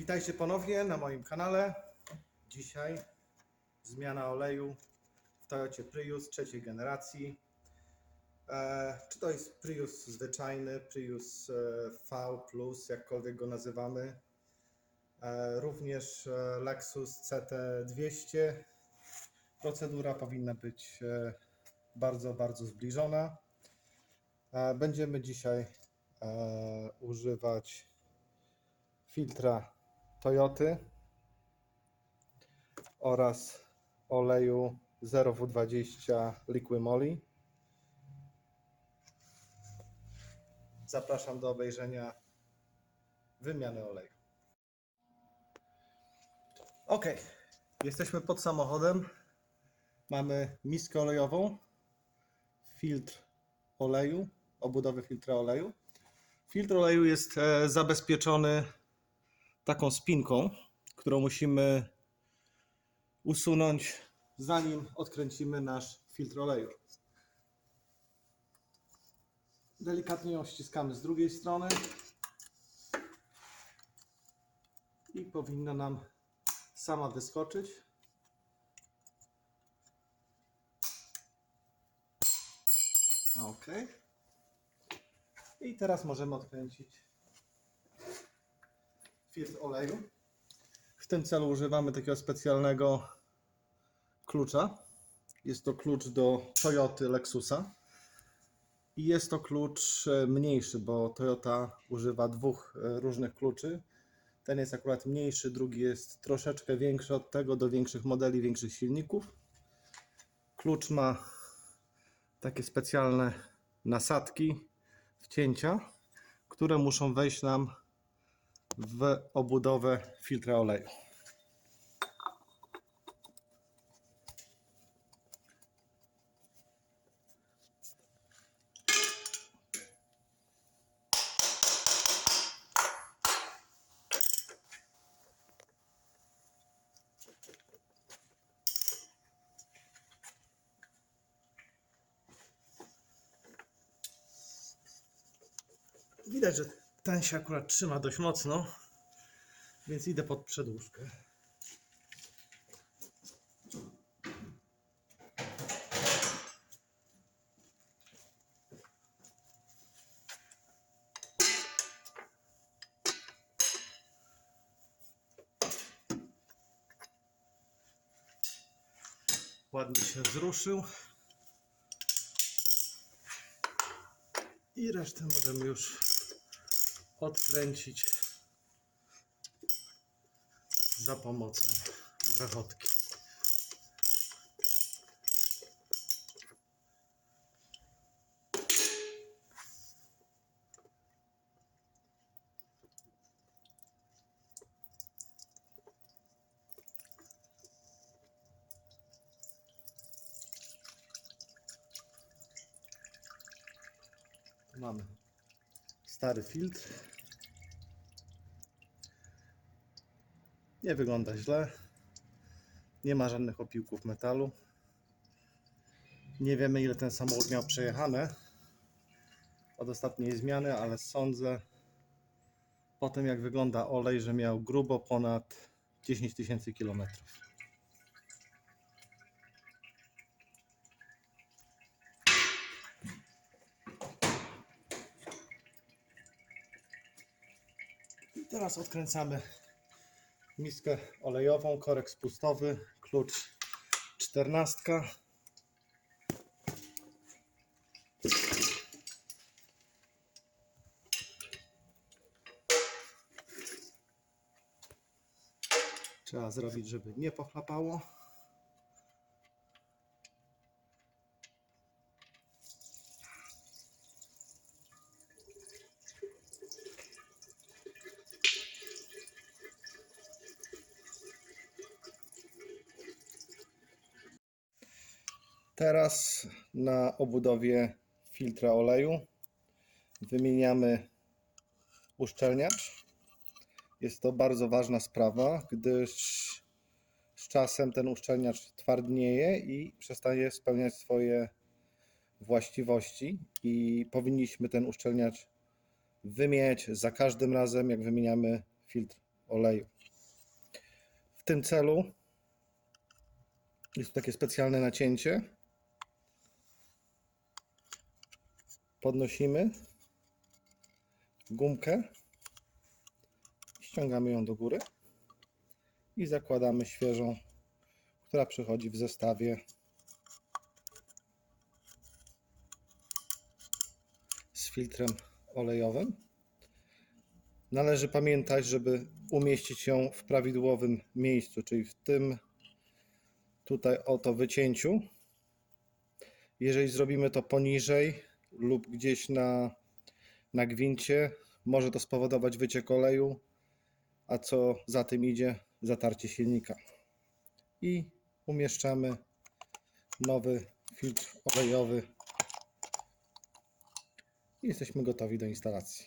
Witajcie ponownie na moim kanale. Dzisiaj zmiana oleju w Toyocie Prius trzeciej generacji. E, czy to jest Prius zwyczajny, Prius e, V, jakkolwiek go nazywamy. E, również Lexus CT200. Procedura powinna być bardzo, bardzo zbliżona. Będziemy dzisiaj używać filtra Toyoty oraz oleju 0W20 Liqui Moly. Zapraszam do obejrzenia wymiany oleju. Ok, jesteśmy pod samochodem. Mamy miskę olejową, filtr oleju, obudowę filtra oleju. Filtr oleju jest e, zabezpieczony taką spinką, którą musimy usunąć, zanim odkręcimy nasz filtr oleju. Delikatnie ją ściskamy z drugiej strony i powinna nam sama wyskoczyć. Ok. I teraz możemy odkręcić filtr oleju. W tym celu używamy takiego specjalnego klucza. Jest to klucz do Toyoty Lexusa. I jest to klucz e, mniejszy, bo Toyota używa dwóch e, różnych kluczy. Ten jest akurat mniejszy, drugi jest troszeczkę większy od tego, do większych modeli, większych silników. Klucz ma takie specjalne nasadki, wcięcia, które muszą wejść nam w obudowę filtra oleju. Widać, że ten się akurat trzyma dość mocno, więc idę pod przedłużkę. Ładnie się wzruszył. I resztę możemy już odkręcić za pomocą grzechotki. Mamy stary filtr. Nie wygląda źle. Nie ma żadnych opiłków metalu. Nie wiemy ile ten samochód miał przejechane od ostatniej zmiany, ale sądzę po tym jak wygląda olej, że miał grubo ponad 10 tysięcy kilometrów. Teraz odkręcamy miskę olejową, korek spustowy, klucz 14. Trzeba zrobić, żeby nie pochlapało. Teraz na obudowie filtra oleju wymieniamy uszczelniacz. Jest to bardzo ważna sprawa, gdyż z czasem ten uszczelniacz twardnieje i przestaje spełniać swoje właściwości i powinniśmy ten uszczelniacz wymieniać za każdym razem, jak wymieniamy filtr oleju. W tym celu jest takie specjalne nacięcie. Podnosimy gumkę, ściągamy ją do góry i zakładamy świeżą, która przychodzi w zestawie z filtrem olejowym. Należy pamiętać, żeby umieścić ją w prawidłowym miejscu, czyli w tym tutaj oto wycięciu. Jeżeli zrobimy to poniżej lub gdzieś na, na gwincie, może to spowodować wyciek oleju, a co za tym idzie, zatarcie silnika. I umieszczamy nowy filtr olejowy i jesteśmy gotowi do instalacji.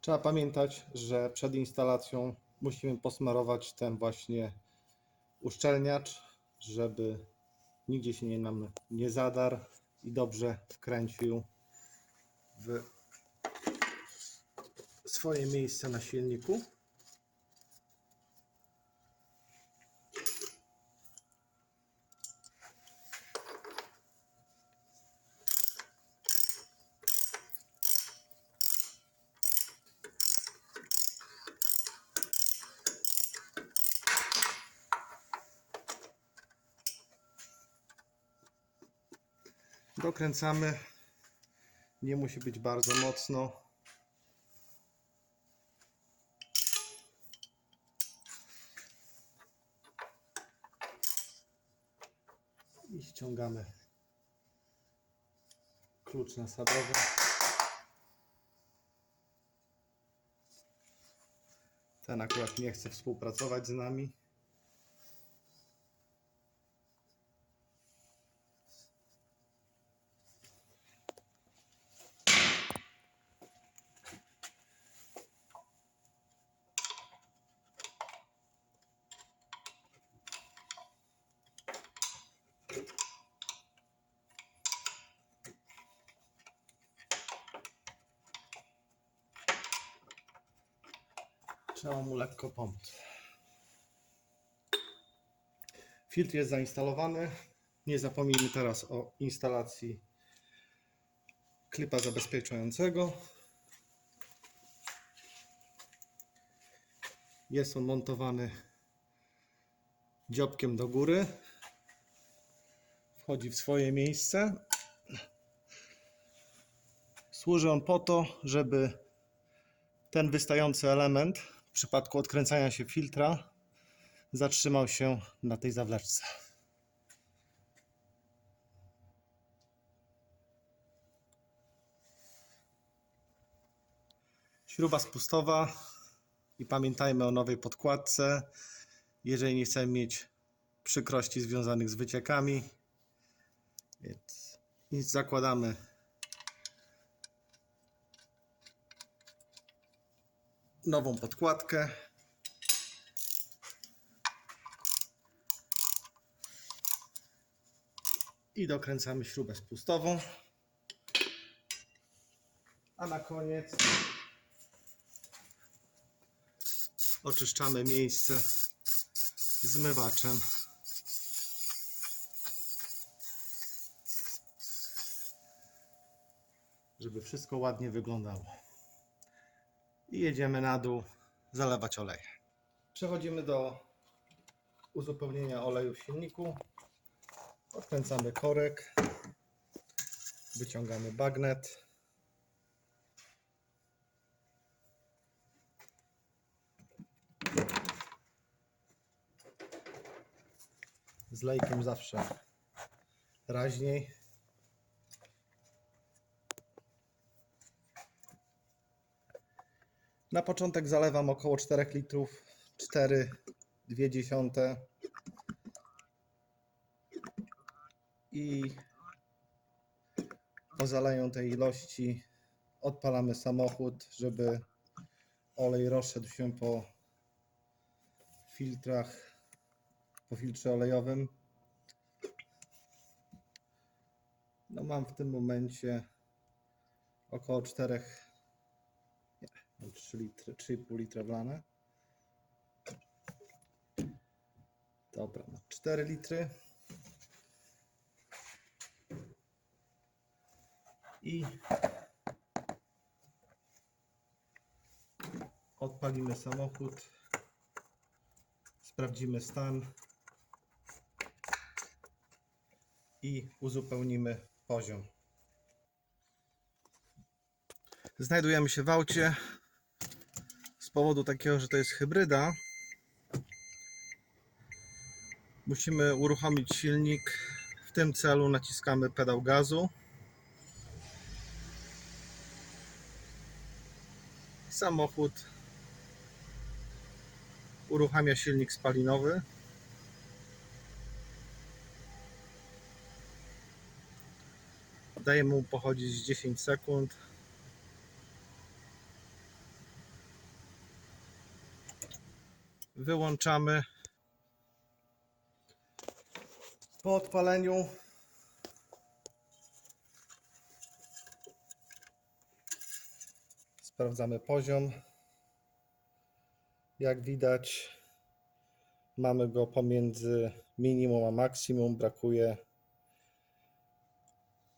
Trzeba pamiętać, że przed instalacją musimy posmarować ten właśnie uszczelniacz, żeby nigdzie się nie nam nie zadarł i dobrze wkręcił w swoje miejsce na silniku. Dokręcamy. Nie musi być bardzo mocno. I ściągamy klucz nasadowy. Ten akurat nie chce współpracować z nami. Trzeba mu lekko pomóc. Filtr jest zainstalowany. Nie zapomnijmy teraz o instalacji klipa zabezpieczającego. Jest on montowany dziobkiem do góry. Wchodzi w swoje miejsce. Służy on po to, żeby ten wystający element w przypadku odkręcania się filtra zatrzymał się na tej zawleczce. Śruba spustowa i pamiętajmy o nowej podkładce. Jeżeli nie chcemy mieć przykrości związanych z wyciekami, więc zakładamy nową podkładkę. I dokręcamy śrubę spustową. A na koniec oczyszczamy miejsce zmywaczem. Żeby wszystko ładnie wyglądało i jedziemy na dół zalewać olej. Przechodzimy do uzupełnienia oleju w silniku. Odkręcamy korek, wyciągamy bagnet. Z lejkiem zawsze raźniej. Na początek zalewam około 4 litrów, 4,2 i po zaleniu tej ilości odpalamy samochód, żeby olej rozszedł się po filtrach, po filtrze olejowym. No mam w tym momencie około 4 3 litry, 3,5 litra wlane. Dobra, na 4 litry. I odpalimy samochód. Sprawdzimy stan i uzupełnimy poziom. Znajdujemy się w aucie. Powodu takiego, że to jest hybryda, musimy uruchomić silnik. W tym celu naciskamy pedał gazu. Samochód uruchamia silnik spalinowy. Dajemy mu pochodzić 10 sekund. Wyłączamy. Po odpaleniu sprawdzamy poziom. Jak widać, mamy go pomiędzy minimum a maksimum. Brakuje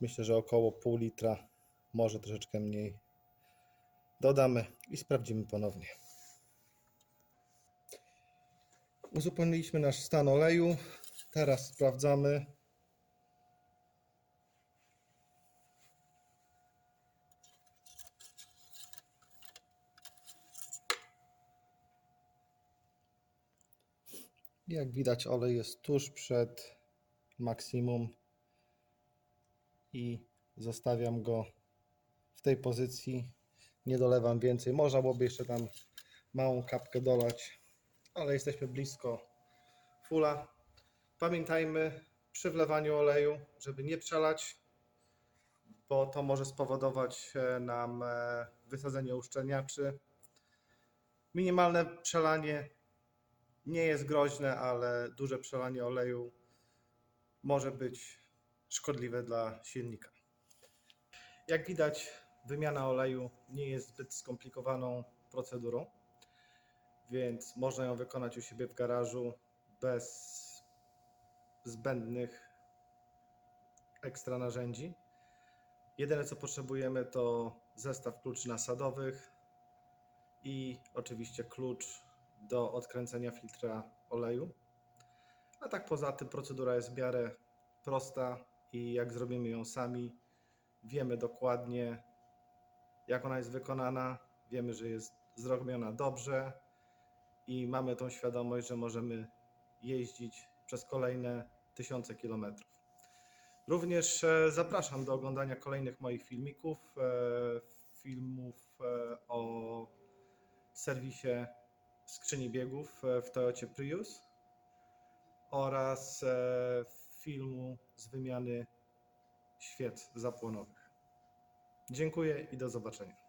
myślę, że około pół litra, może troszeczkę mniej. Dodamy i sprawdzimy ponownie. Uzupełniliśmy nasz stan oleju. Teraz sprawdzamy. Jak widać, olej jest tuż przed maksimum i zostawiam go w tej pozycji. Nie dolewam więcej. Można byłoby jeszcze tam małą kapkę dolać, ale jesteśmy blisko fula. Pamiętajmy przy wlewaniu oleju, żeby nie przelać, bo to może spowodować e, nam e, wysadzenie uszczelniaczy. Minimalne przelanie nie jest groźne, ale duże przelanie oleju może być szkodliwe dla silnika. Jak widać, wymiana oleju nie jest zbyt skomplikowaną procedurą, więc można ją wykonać u siebie w garażu bez zbędnych ekstra narzędzi. Jedyne co potrzebujemy to zestaw kluczy nasadowych i oczywiście klucz do odkręcenia filtra oleju. A tak poza tym procedura jest w miarę prosta i jak zrobimy ją sami, wiemy dokładnie jak ona jest wykonana, wiemy, że jest zrobiona dobrze i mamy tą świadomość, że możemy jeździć przez kolejne tysiące kilometrów. Również e, zapraszam do oglądania kolejnych moich filmików, e, filmów e, o serwisie skrzyni biegów w Toyocie Prius oraz filmu z wymiany świec zapłonowych. Dziękuję i do zobaczenia.